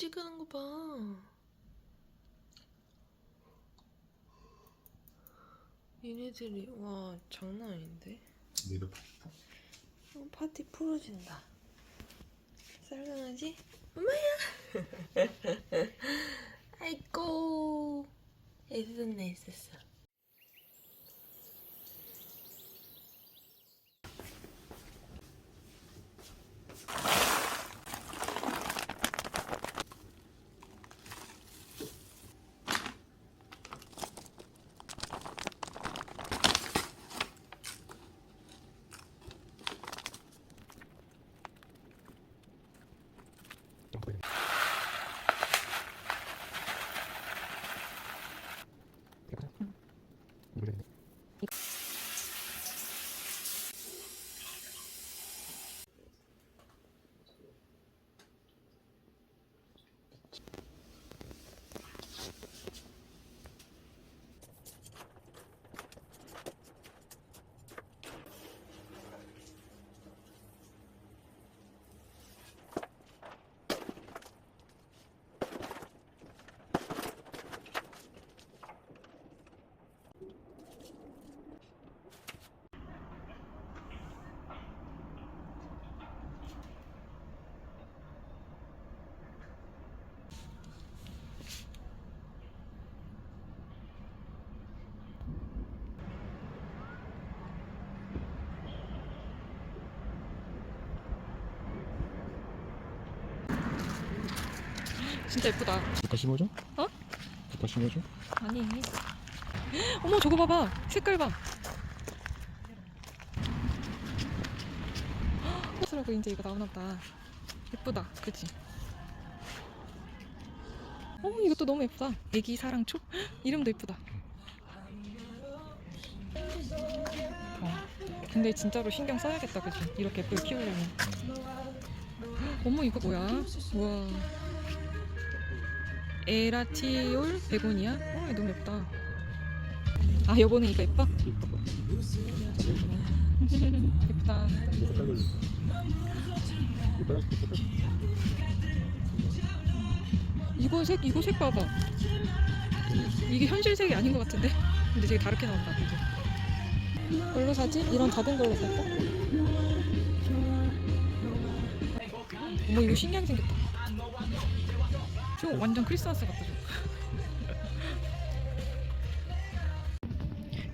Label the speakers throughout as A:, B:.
A: 찍는 거 봐. 얘네들이 와 장난 아닌데.
B: 니도?
A: 어, 파티 풀어진다. 쌀강아지? 엄마야! 아이고 애썼네 애썼어.
C: 진짜 예쁘다.
B: 국화 심어줘?
C: 어?
B: 국화 심어줘?
C: 아니. 어머 저거 봐봐. 색깔 봐. 호수라고 이제 이거 나오나 보다. 예쁘다. 그치? 어머 이것도 너무 예쁘다. 애기 사랑초? 이름도 예쁘다. 어. 근데 진짜로 신경 써야겠다. 그치? 이렇게 예쁘게 키우려면. 어머 이거 뭐야? 우와. 에라티올 베고니아? 어, 너무 예쁘다. 아, 여보는 이거 예뻐? 예쁘다. 이거 색, 이거 색 봐봐. 이게 현실색이 아닌 것 같은데? 근데 되게 다르게 나온다. 뭘로 사지? 이런 작은 걸로 살까? 어머, 이거 신기하게 생겼다. 저 완전 크리스마스 같다 저.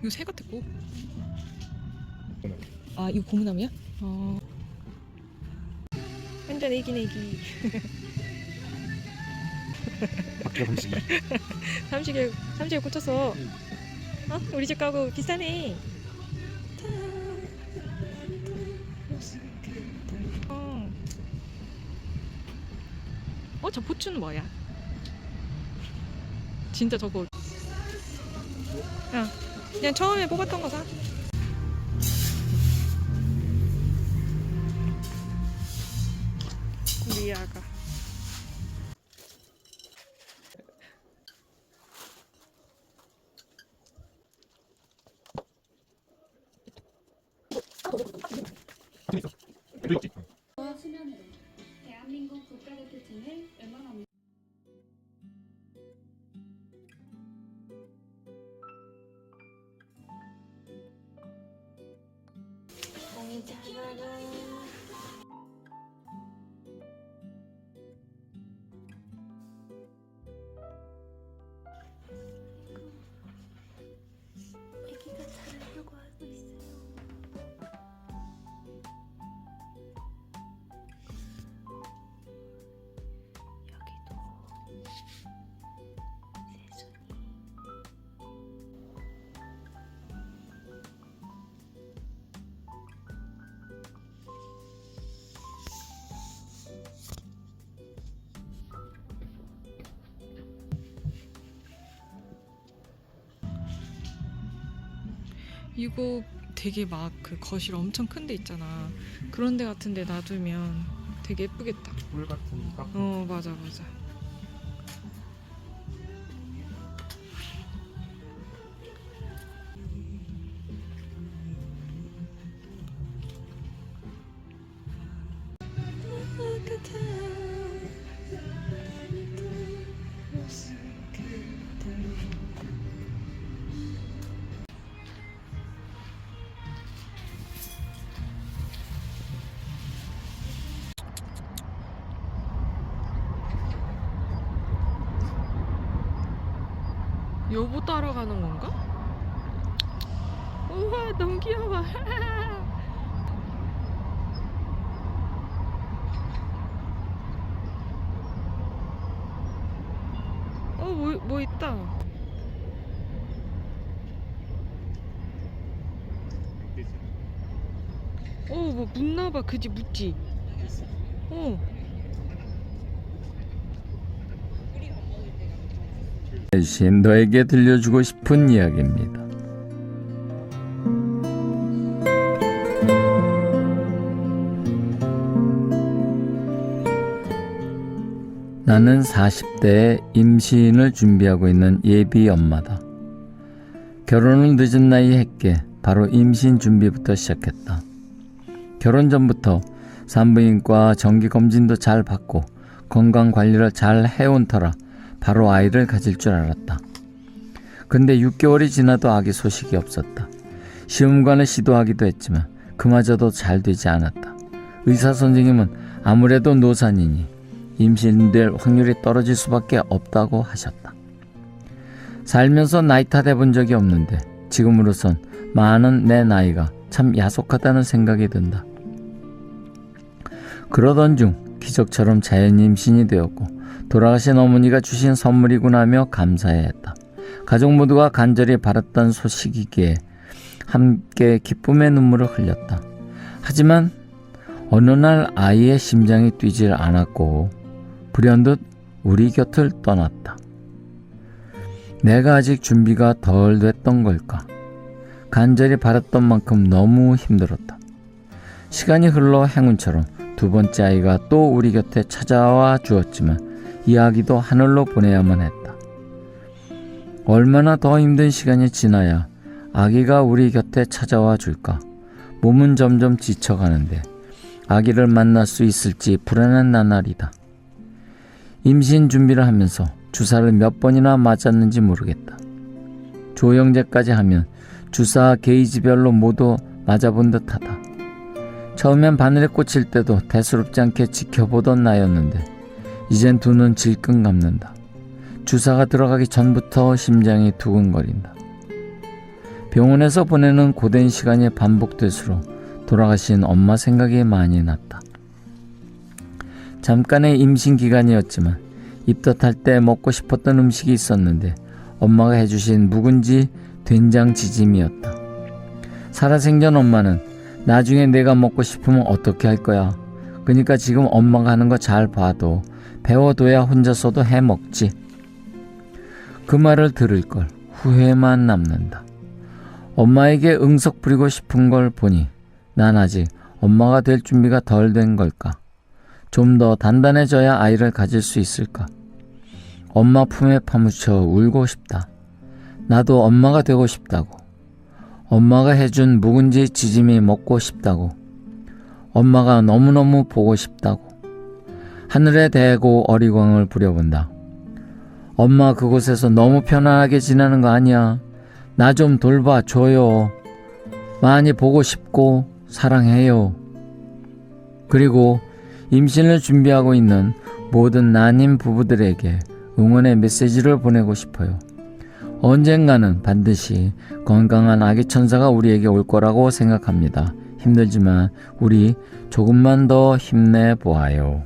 C: 이거 새 같아 고. 아 이거 고무나무야? 어. 완전 애기 애기.
B: 박기가 음식
C: 삼식에 삼식에 꽂혔어. 어? 우리 집 가구 비싸네. 어. 어, 저 포츠는 뭐야? 진짜 저거. 야, 그냥 처음에 뽑았던 거 사. 미아가. 이거 되게 막 그 거실 엄청 큰 데 있잖아. 그런 데 같은 데 놔두면 되게 예쁘겠다.
B: 꿀 같은 깍
C: 어, 맞아, 맞아. 여보 따라가는 건가? 우와 너무 귀여워. 어뭐 뭐 있다. 어뭐 묻나봐. 그지 묻지? 어
D: 대신 너에게 들려주고 싶은 이야기입니다. 나는 40대에 임신을 준비하고 있는 예비 엄마다. 결혼을 늦은 나이에 했기에 바로 임신 준비부터 시작했다. 결혼 전부터 산부인과 정기 검진도 잘 받고 건강 관리를 잘 해온 터라 바로 아이를 가질 줄 알았다. 근데 6개월이 지나도 아기 소식이 없었다. 시험관을 시도하기도 했지만 그마저도 잘 되지 않았다. 의사 선생님은 아무래도 노산이니 임신될 확률이 떨어질 수밖에 없다고 하셨다. 살면서 나이 탓 해 본 적이 없는데 지금으로선 많은 내 나이가 참 야속하다는 생각이 든다. 그러던 중 기적처럼 자연 임신이 되었고 돌아가신 어머니가 주신 선물이구나 하며 감사해 했다. 가족 모두가 간절히 바랐던 소식이기에 함께 기쁨의 눈물을 흘렸다. 하지만 어느 날 아이의 심장이 뛰질 않았고 불현듯 우리 곁을 떠났다. 내가 아직 준비가 덜 됐던 걸까? 간절히 바랐던 만큼 너무 힘들었다. 시간이 흘러 행운처럼 두 번째 아이가 또 우리 곁에 찾아와 주었지만 이야기도 하늘로 보내야만 했다. 얼마나 더 힘든 시간이 지나야 아기가 우리 곁에 찾아와 줄까? 몸은 점점 지쳐가는데 아기를 만날 수 있을지 불안한 나날이다. 임신 준비를 하면서 주사를 몇 번이나 맞았는지 모르겠다. 조영제까지 하면 주사 게이지별로 모두 맞아본 듯하다. 처음엔 바늘에 꽂힐 때도 대수롭지 않게 지켜보던 나였는데 이젠 두 눈 질끈 감는다. 주사가 들어가기 전부터 심장이 두근거린다. 병원에서 보내는 고된 시간이 반복될수록 돌아가신 엄마 생각이 많이 났다. 잠깐의 임신 기간이었지만 입덧할 때 먹고 싶었던 음식이 있었는데 엄마가 해주신 묵은지 된장 지짐이었다. 살아생전 엄마는 나중에 내가 먹고 싶으면 어떻게 할 거야? 그러니까 지금 엄마가 하는 거 잘 봐도 배워둬야 혼자서도 해 먹지. 그 말을 들을 걸 후회만 남는다. 엄마에게 응석 부리고 싶은 걸 보니 난 아직 엄마가 될 준비가 덜 된 걸까? 좀 더 단단해져야 아이를 가질 수 있을까? 엄마 품에 파묻혀 울고 싶다. 나도 엄마가 되고 싶다고. 엄마가 해준 묵은지 지짐이 먹고 싶다고. 엄마가 너무너무 보고 싶다고. 하늘에 대고 어리광을 부려본다. 엄마 그곳에서 너무 편안하게 지내는 거 아니야. 나 좀 돌봐 줘요. 많이 보고 싶고 사랑해요. 그리고 임신을 준비하고 있는 모든 난임 부부들에게 응원의 메시지를 보내고 싶어요. 언젠가는 반드시 건강한 아기 천사가 우리에게 올 거라고 생각합니다. 힘들지만 우리 조금만 더 힘내 보아요.